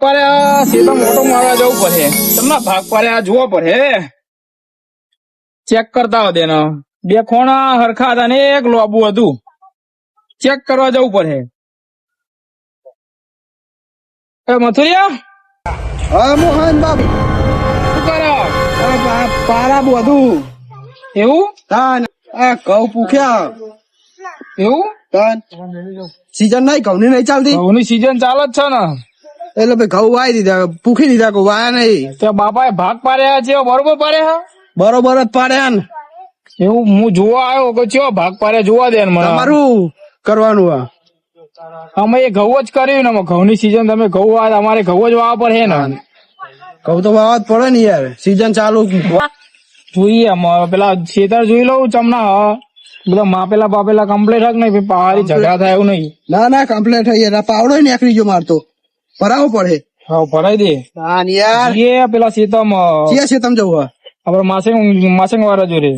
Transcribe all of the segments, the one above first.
પર સીધો મોટો મારવા જવું પડે તમને ભાગ પડે આ જોવો પડે ચેક કરતા હો તેનો. બે ખોણા હરખા હતા ને એક લોબુ હતું. ચેક કરવા જવું પડે એ મથુરિયા? હા મોહન બાબુ શું કરો? પારા બધું એવું? તાન. આ ઘઉં પૂખ્યા. એવું? તાન. સીઝન નહીં ઘઉં ની નહીં ચાલતી? ઘઉંની સીઝન ચાલે જ છે ને. એટલે ભાઈ ઘઉં વાય દીધા પૂખી દીધા કોઈ વાયા નહીં. તે બાપાએ ભાગ પાડ્યા છે બરોબર પાડ્યા બરોબર જ પાડ્યા ને એવું હું જોવા આવ્યો કે ચેવો ભાગ પાડ્યા જોવા દે ને મને તમારું કરવાનું આ. અમે એ ઘઉં જ કર્યું ને ઘઉં ની સીઝન તમે ઘઉં વાવ અમારે ઘઉં જ વાવવા પડે ને. ઘઉં તો વાવા જ પડે ને યાર સીઝન ચાલુ. જોઈએ અમારે પેલા ખેતર જોઈ લઉં ચમના. બધા માપેલા બાપેલા કમ્પ્લેટ હક નહીં પહાડી ઝઘડા થાય એવું નહીં. ના ના કમ્પ્લેટ થઈ યાર પાવડો નીકળી ગયો મારતો ભરાવો પડે. હા ભરાઈ દે. તાન યાર. એ પેલા સીતમ ક્યાં છે તમે જવું આપડે માસિંગ માસિંગ વાળા જોડે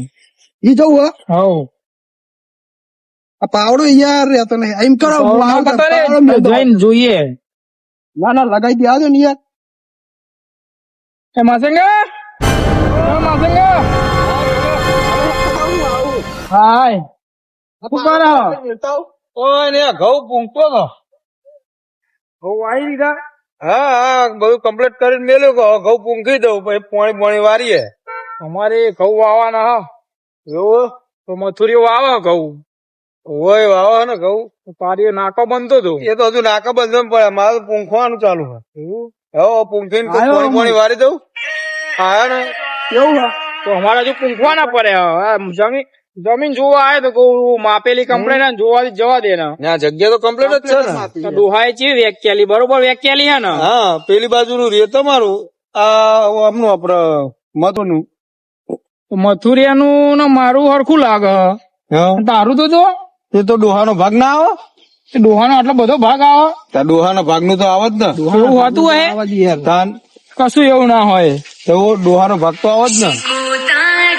ઈ જવું હા? હવ. આ પાવડો યાર રહેતો નહીં એમ કરો. જઈને જોઈએ. ના ના લગાઈ દે આજો ને યાર. એ માસિંગ માસિંગ હાય. ઓય ને ઘઉં પૂંખતો હતો ઘઉં વાઈ દીધા હા હા બધું કમ્પ્લીટ કરીને મેલ્યું કે ઘઉં પૂંખી દઉં પછી પાણી પાણી વારીએ. અમારે ઘઉં વાવવાના હા. એવું તો મથુરીઓ વાવે ઘઉં. હોય વાવો ને ઘઉં. પારીઓ નાકો બનતો હતો એ તો હજુ નાકો બંધ પડે મારે પૂંખવાનું ચાલુ છે. હવે પૂંખીને પાણી પાણી વારી દઉં. આયા ને. એવું તો અમારે હજુ પૂંખવા ના પડે હવે. આ જમીન જોવા આવે તો કહું માપેલી કમ્પ્લેટ ને જોવા જવા દે ને. ને જગ્યા તો કમ્પ્લેટ જ છે ને. તો ડોહાએ ચેવી વેક્યાલી બરોબર વેકેલી હે ને? હા પેલી બાજુનું રે તમારું. આ આમનું આપડે મધુનું. તો મથુરિયાનું ને મારું હરખું લાગે. હા. તારું તો જો. એ તો ડોહાનો ભાગ ના આવે? તે ડોહાનો આટલો બધો ભાગ આવે. ત્યાં ભાગનું તો આવે જ ને. એવું હોતું હે? આવા જ યાર તાન કશું એવું ના હોય. તો ડોહાનો ભાગ તો આવે જ ને.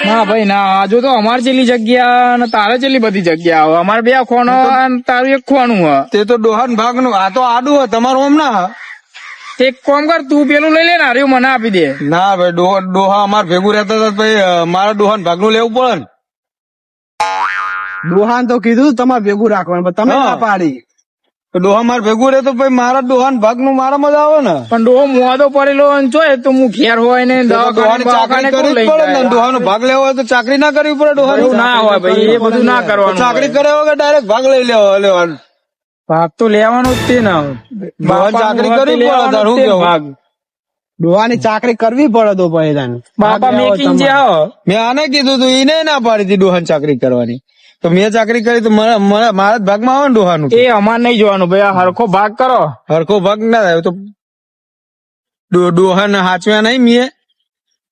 ના ભાઈ ના હજુ તો અમારે ચેલી જગ્યા ને તારે ચેલી બધી જગ્યા આવે અમારે બે ખોનો અને તારું એક ખોનું હોય. તે તો ડોહન ભાગનું આ તો આડું હોય તમારું આમ ના એક કોમ કર તું પેલું લઈ લે ને હાર્યું મને આપી દે. ના ભાઈ ડોહા ડોહા અમાર ભેગું રહેતા હતા ભાઈ મારા ડોહાન ભાગનું લેવું પડે ને. ડોહાન તો કીધું તમારે ભેગું રાખવાનું પણ તમે ના પાડી. ડોહા માર ભેગું રહે તો ભાઈ મારા ડોહા ભાગનું મારામાં જ આવે ને. પણ ડોહો મોદો પડેલો જોય તો હું ઘેર હોય ને ચાકરી કરવી પડે ને ભાગ લેવો હોય તો ચાકરી ના કરવી પડે ડોહાની ના હોય ભાઈ એ બધું ના કરવાનું ચાકરી હોય. કર્યા વગર ડાયરેક્ટ ભાગ લઈ લેવો લેવાનો ભાગ તો લેવાનો જ તે ને. ચાકરી કરવી પડે શું કેવું? ભાગ. ડોહાની ચાકરી કરવી પડે તો ભાઈ તને. બાપા મેકિંગ જે મેં આને કીધું તું એને ના પાડી હતી ડોહાન ચાકરી કરવાની. તો મેં ચાકરી કરી તો મારા ભાગમાં આવે ને ડોહાનું એ અમારે નહીં જોવાનું ભાઈ આ હરખો ભાગ કરો. હરખો ભાગ ના થાય તો ડોહાને હાચવ્યા નહીં મેં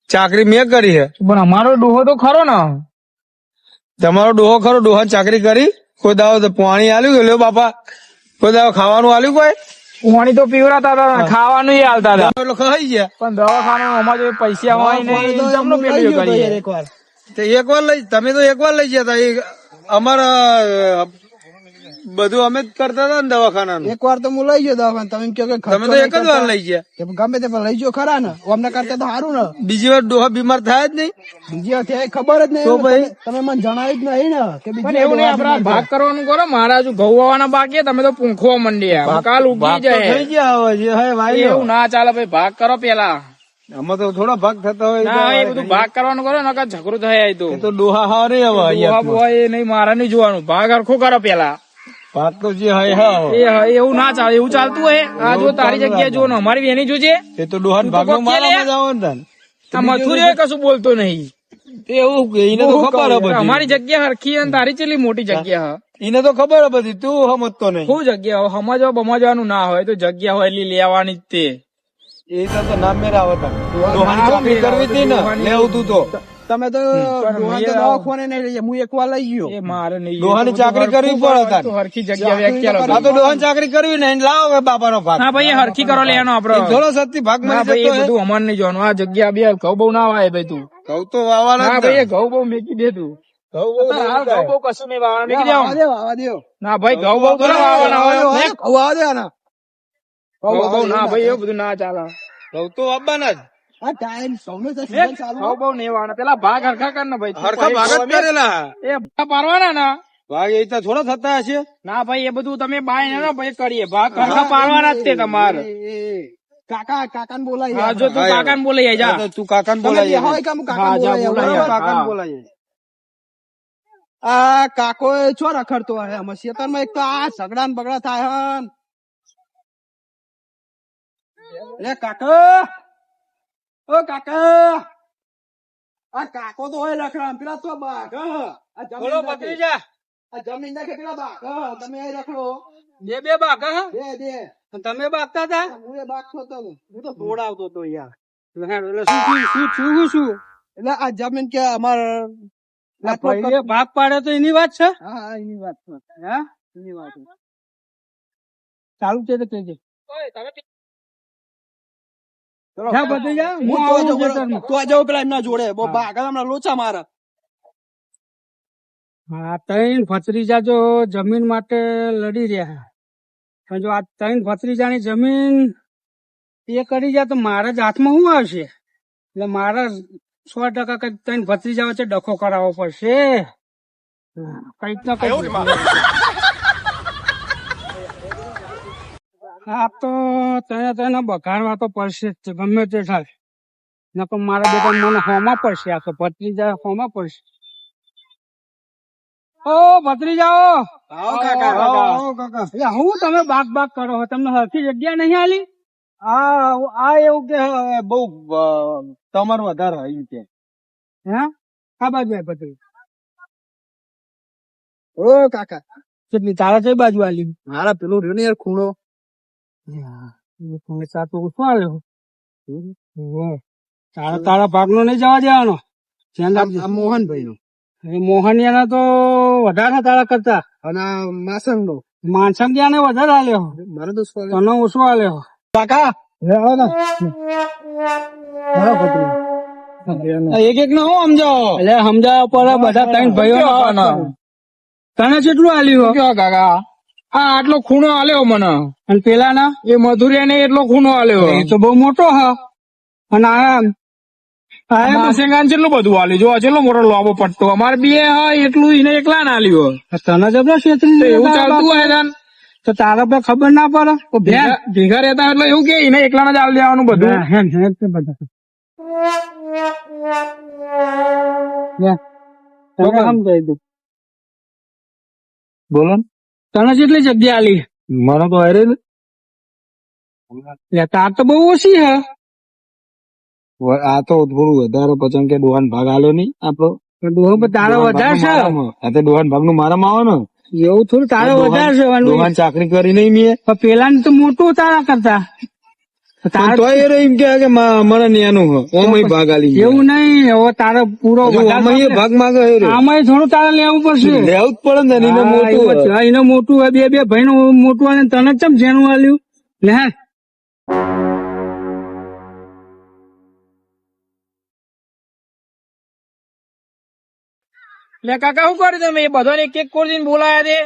ચાકરી મેં કરી હે. પણ અમારો ડોહો તો ખરો ને. તમારો ડોહો ખરો ડોહા ચાકરી કરી. કોઈ દાવો પાણી આલ્યું કે લ્યો બાપા. કોઈ દાવો ખાવાનું આલ્યું કોઈ? પાણી તો પીવડાતા હતા ખાવાનું એ આલતા હતા. એટલે ખાઈ ગયા. પણ દવાખાના અમારે જો પૈસા હોય ને જમનું પેલું એ એકવાર. તો એક વાર લઈ તમે તો એક વાર લઈ ગયા હતા અમારા બધું અમે જ કરતા હતા ને દવાખાના એક વાર તો હું લઈ ગયો દવાખાના. તમે કહો કે તમે તો એક જ વાર લઈ ગયા. ગમે તે પણ લઈ ગયો ખરા ને. અમને કરતા તો સારું ને. બીજી વાર ડોહા બીમાર થાય જ નહીં. બીજી વાર ક્યાંય ખબર જ નહીં તો ભાઈ? તમે- મને જણાવ્યું જ નહીં ને કે બીજી એવું નહીં વાર ભાગ કરવાનું કરો મારા હજુ ઘઉં વાવવાના બાકી તમે તો પૂંખવા મંડી કાલ ઉગી જાય. થઈ ગયા હવે લો. એવું ના ચાલે ભાઈ ભાગ કરો પેલા. આમાં તો થોડા ભાગ થતા હોય ના એ બધું ભાગ કરવાનું કરો નકર ઝઘડો થાય તો. તો ડોહા હા નહીં હવે એ નહીં મારા નહીં જોવાનું. ભાગ હરખો કરો પેલા. ભાગ તો જે હોય હા એ હા, એવું ના ચાલે એવું ચાલતું હોય. આ જો તારી જગ્યાએ જો ને અમારી એની જોજે એ તો ડોહા ભાગ નો મારા ને આ મથુરી કશું બોલતો નહીં. એવું એને તો ખબર હે અમારી જગ્યા હરખી અને તારી ચેલી મોટી જગ્યા હા. એને તો ખબર હતી બધી તું સમજતો નહીં. શું જગ્યા હોય? સમજવા બમજવાનું ના હોય તો જગ્યા હોય એટલી લેવાની જ તે. એ તો તો નામ મેરા આવતા ડોહાની કરવી હતી ને લેવું તું તો. તમે તો દવાખાને નહીં લઈ ગયા. હું એકવાર લઈ ગયો. મારે નહીં ડોહાની ચાકરી કરવી પડે તો હરખી જગ્યા વ્યાખ્યા તો ડોહાની ચાકરી કરવી ને લાવો હવે બાપાનો ભાગ. ના ભાઈ હરખી કરો લેવાનો આપડે થોડો સત્તી ભાગ ના ભાઈ એ જતો હોય. બધું અમાર નહીં જોવાનું. આ જગ્યા બે ઘઉં બહુ ના વાય ભાઈ તું. ઘઉં તો વાવાના ના ભાઈ ઘઉં બહુ મેકી દે તું. ઘઉં ઘઉં આવા આવા ના ભાઈ ઘઉં બહુ થોડા વાવવાના હોય. આવા દો આના બહુ બહુ ના ભાઈ એવું બધું ના ચાલે. ઘઉં તો આવવાના જ. આ ટાઈમ સૌનો તો season ચાલુ બહુ બહુ નેવાના પેલા ભાગ હરખા કર ને ભાઈ. તું હરખા ભાગ જ કરેલા એ ભાગ ના. ભાગ એ તો થોડા થતા હશે. ના ભાઈ એ બધું તમે બાય ને ભાઈ કરીએ. ભાગ હરખા પાડવાના જ તે તમારે. કાકા કાકાને બોલાય હા જો તું કાકા ને બોલી જા. તું કાકાને તમે બોલાવી કે હું કાકાને બોલાય બોલાય. કાકાને હા. આ કાકો છો રખડતો હે. અમે માં એક તો આ સગડા ને બગડા થાય હન. લે કાકા! ઓ કાકા! આ કાકો તો હોય રખડા પેલા તો બાઘ હ. આ જમીન નાખે. ભત્રીજા. આ જમીન પેલા બાઘ હ. તમે અહીં રખડો. બે બે ભાગ હા. બે બે. તમે ભાગતા હતા? હું એ બાઘ છો તો હું તો દોડાવતો હતો યાર. એટલે શું થયું? શું શું શું? એટલે આ જમીન કે અમાર ભાગ પાડે તો એની વાત છે? હા એની વાત છે. હા? એની વાત ચાલુ છે તો કહેજે. ચલો, જમીન માટે લડી રહ્યા. પણ જો આ ત્રણ ભત્રીજાની જમીન એ કરી જાય તો મારા જ હાથમાં શું આવશે? એટલે મારે સો ટકા કંઈક ત્રણ ભત્રીજા વચ્ચે ડખો કરાવવો પડશે. કંઈક ના કંઈક આ તો તને તને બગાડવા તો પડશે જ ગમે તે થાય. નકર મારા બેટા મને હોમાં પડશે આખો ભત્રીજા હોમાં પડશે. ઓ ભત્રીજાઓ! આવો કાકા આવો, આવો કાકા. એટલે હું તમે બાગ બાગ કરો તમને હરખી જગ્યા નહીં આલી? આ આ એવું કે બહુ તમારું વધારે આવ્યું કે. હે? આ બાજુ આય ભત્રી ઓ કાકા. કેટલી તારા કઈ બાજુ આલી? મારા પેલું રહ્યું ને યાર ખૂણો. તારા તારા ભાગનો નહીં જવા દેવાનો. મોહનભાઈ નો એ મોહનિયાના તો વધારે તારા કરતા. અને માસંગ નો માનસંગિયાને વધારે આલ્યો? મારે તો તને ઓછો આલ્યો કાકા! એક એક નો. હું સમજાવો? એટલે સમજાવો પર બધા ત્રણ ભાઈઓ તને કેટલું આલ્યું? કાકા? આ આટલો ખૂણો આલ્યો મને. અને પેલા ના એ મધુરિયા ને એટલો ખૂણો આલ્યો. એ તો બહુ મોટો હ. અને આ કેટલું બધું આલ્યું. જો કેટલો મોટો લોબો પટ્ટો. અમારે બે હા એટલું એને એકલા ના આલ્યું તને જબરો છેતરી એવું ચાલતું હોય તો તારા પર ખબર ના પડે? ભેગા રહેતા એટલે એવું કે એને એકલા જ આવી દેવાનું બધું. બોલો તને કેટલી જગ્યા આલી? મને તો હારે લે, તાર તો બહુ ઓછી હે. આ તો થોડું વધારે પછી કે દોહાન ભાગ આલ્યો નહીં આપણો તો તારો વધારે છે. આ તો દોહાન ભાગનું મારામાં આવે ને. એવું થોડું તારો વધારે છે. દોહાન ચાકરી કરી નહીં મેં. પેલા પેલા તો મોટું તારા કરતા. તોય એ એમ કે કે મા- ન્યાનું ઓમય ભાગ આલી એવું નહીં હવે તારે પૂરો ઓમય ભાગ માગે. આમાંય થોડું તારે લેવું પડશે. લેવું જ પડે ને એને મોટું મોટું બે બે ભાઈ નું મોટું તને ચમ જેનું આલ્યું? લે લે કાકા શું કર્યું તમે? એ બધાને એક એક કોર બોલાયા તે?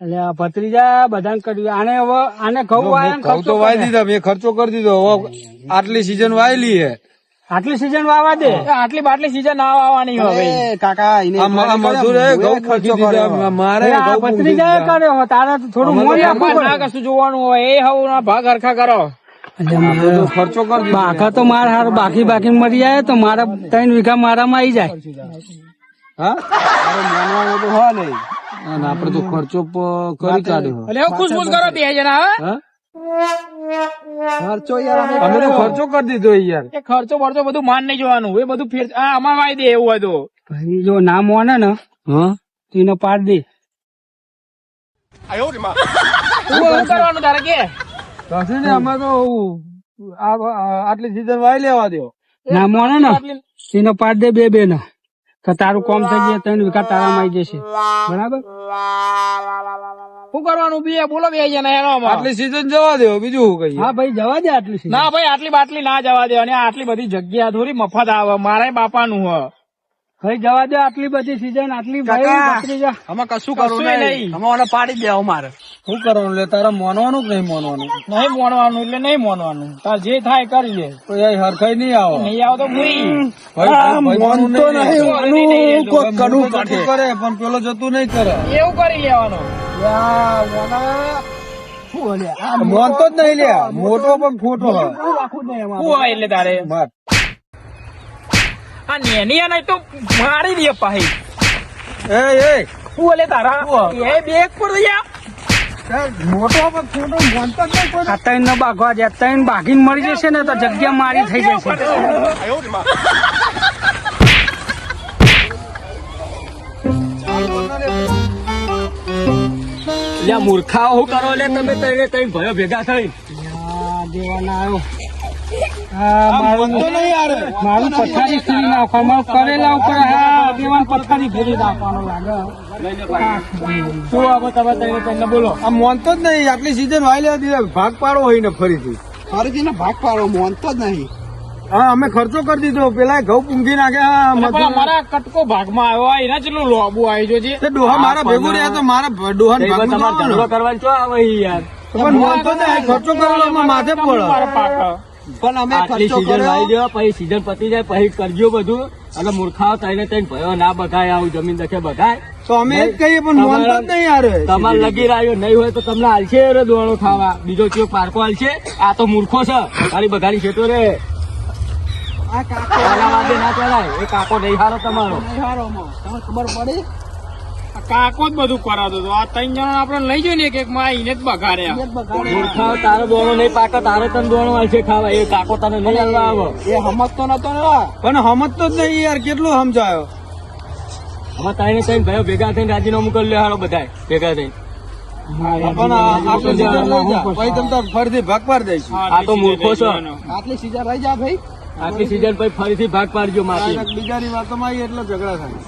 એટલે આ ભત્રીજા બધાને કર્યું આને હવે આને ઘઉં વાયા ઘઉં તો વાય. દીધા મેં ખર્ચો કરી દીધો. હવે આટલી સીઝન વાયેલી હે. આટલી સીઝન વાવા દે? આટલી બાટલી સીઝન ના વાવાની હવે. કાકા મજૂરે ઘઉં ખર્ચો દીધા. મારે ભત્રીજા. કર્યો તારે થોડું મોં આપવું ના કશું જોવાનું હોય. એ હવ ભાગ હરખા કરો. ખર્ચો કર બાકા તો મારે હારું બાકી બાકી મરી જાય તો મારા ત્રણ વીઘા મારામાં આવી જાય. હા? માનવાનું તો હોય નહીં અને આપડે તો ખર્ચો કરી કાઢ્યો. એટલે એવું ખુશખુશ કરો બે જણા હવે ખર્ચો યાર અમે તો ખર્ચો કરી દીધો યાર. એ ખર્ચો બરચો બધું માન નહીં જોવાનું. એ બધું ફેર આ અમાર વાય દે એવું હોય તો. ભાઈ જો ના મોને ને હા? તો એને પાડ દે. શું શું કરવાનું તારે કે? કશું ને અમે તો આટલી સીઝન વાય લેવા દો ના મોને ને એને પાડ દે બે બે ને તો તારું કોમ થઈ જાય ત્રણ વીઘા તારામાં આવી જશે. બરાબર? શું કરવાનું? બે બોલો બે જણા એનો આટલી સીઝન જવા દેવો બીજું શું કહીએ? હા ભાઈ જવા દે આટલી સીઝન. ના ભાઈ આટલી બાટલી ના જવા દે અને આટલી બધી જગ્યા થોડી મફત આવે. મારા બાપાનું હ. ભાઈ જવા દે આટલી બધી સીઝન આટલી ભાઈ અમે કશું કરવું નહીં. અમે પાડી દેવો મારે. શું કરવાનું? એટલે તારે મોનવાનું કે નહીં મોનવાનું? નહીં મોનવાનું એટલે નહીં મોનવાનું. તાર જે થાય કરીએ તો એ હરખાઈ નહીં આવો. નહીં આવો તો ભૂઈ. કરે પણ પેલો જતું નહીં કરે. એવું કરી લેવાનું. મોનતો જ નહીં લે. મોટો પણ ખોટો હ. એટલે તારે? આ નેની આ નહીં તો મારી દે પાહી. એ એ. શું એટલે તારા? એ બેગ પર યા મોટો પણ ખોટો મોનતો જ નહીં કોઈ. ત્રણ નો બાઘવા જાય ત્રણ બાઘીને મળી જશે ને તો જગ્યા મારી થઈ જશે. લ્યા મૂર્ખાઓ શું કરો લે? તમે તઈને તઈ ભયો ભેગા થઈ દેવાના આવ્યો મારું પથારી મારું કરેલા ઉપર. હા પથારી ફેરી નાખવાનો લાગે. શું હવે તમે તમને બોલો. આ મોનતો જ નહીં આટલી સીઝન વાય લે ભાગ પાડો હોય ને ફરીથી. ફરીથી ને ભાગ પાડો મોનતો જ નહીં. હા અમે ખર્ચો કરી દીધો. પેલા ઘઉં પૂંઘી નાખે. મારા કટકો ભાગમાં આવ્યો. એના જેટલું લોબુ આવી છે. તે ડોહા મારા ભેગું રહ્યા તો મારા ડોહા તમારે ઝઘડો કરવાનો છો આવે યાર. પણ મોનતો જ ખર્ચો કરવાનો માથે પડે. પણ અમે આટલી સીઝન વાઈ દેવા પછી સીઝન પતી જાય પછી કરજો બધું. અને મૂર્ખાઓ તઈને તઈને ભયો ના બગાય આવું જમીન દખે બગાય તો અમે જ કહીએ પણ મોનતો જ નહીં યાર તમારે લગી રહ્યો નહીં હોય તો તમને હાલશે રે દોણો ખાવા. બીજો ચિયો પારકો હાલશે? આ તો મૂર્ખો છે. બગાડી બગાડી છે તો રે. આ કાકો. ના ચાલાય એ કાકો નહીં હારો તમારો. નહીં હારો ખબર પડી? કાકો જ બધું કરાતો હતો. આ ત્રણ જણા આપણે લઈ જઈએ ને એક એક માં આઈને જ બગાડ્યા. તારો દોણો નહીં પાકો તારે તને દોણો છે ખાવા. એ કાકો તને નહીં હાલવા આવો. એ સમજતો નતો ને પણ સમજતો જ નહીં યાર કેટલું સમજાયો? હવે તારીને તઈને ભાઈઓ ભેગા થઈને રાજીનામું કરી લે હારો બધાય ભેગા થઈને. પણ ફરીથી ભાગ પાડી દઈશું આ તો મૂર્ખો છો. આટલી સીઝન રહી જા ભાઈ. આટલી સિઝન પછી ફરીથી ભાગ પાડજો માફી. બીજા બીજાની વાતોમાં આવીએ એટલે ઝઘડા થાય.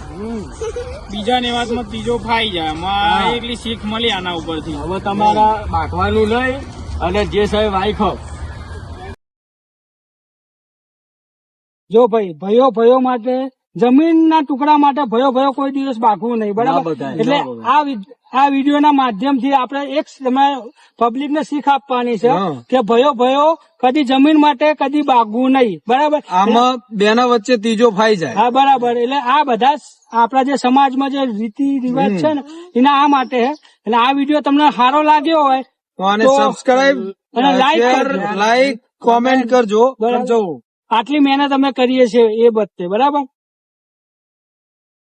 બીજાની વાતમાં ત્રીજો ફાઈ જાય. માં એટલી શીખ મળી આના ઉપરથી. હવે તમારા બાંધવાનું લઈ અને જે સાહેબ વાઈખો જો ભાઈ ભયો ભયો માટે જમીનના ટુકડા માટે ભયો ભયો કોઈ દિવસ બાકવું નહીં બરાબર? એટલે આ આ વિડીયોના માધ્યમથી આપણે એક પબ્લિક ને શીખ આપવાની છે કે ભયો ભયો કદી જમીન માટે કદી બાગવું નહીં બરાબર? આમાં બેના વચ્ચે ત્રીજો ફાઈ જાય. હા બરાબર. એટલે આ બધા આપણા જે સમાજમાં જે રીતિ રિવાજ છે ને એના આ માટે એટલે આ વીડિયો તમને સારો લાગ્યો હોય તો સબસ્ક્રાઇબ અને લાઈક લાઈક કોમેન્ટ કરજો. આટલી મહેનત અમે કરીએ છીએ એ બધે બરાબર?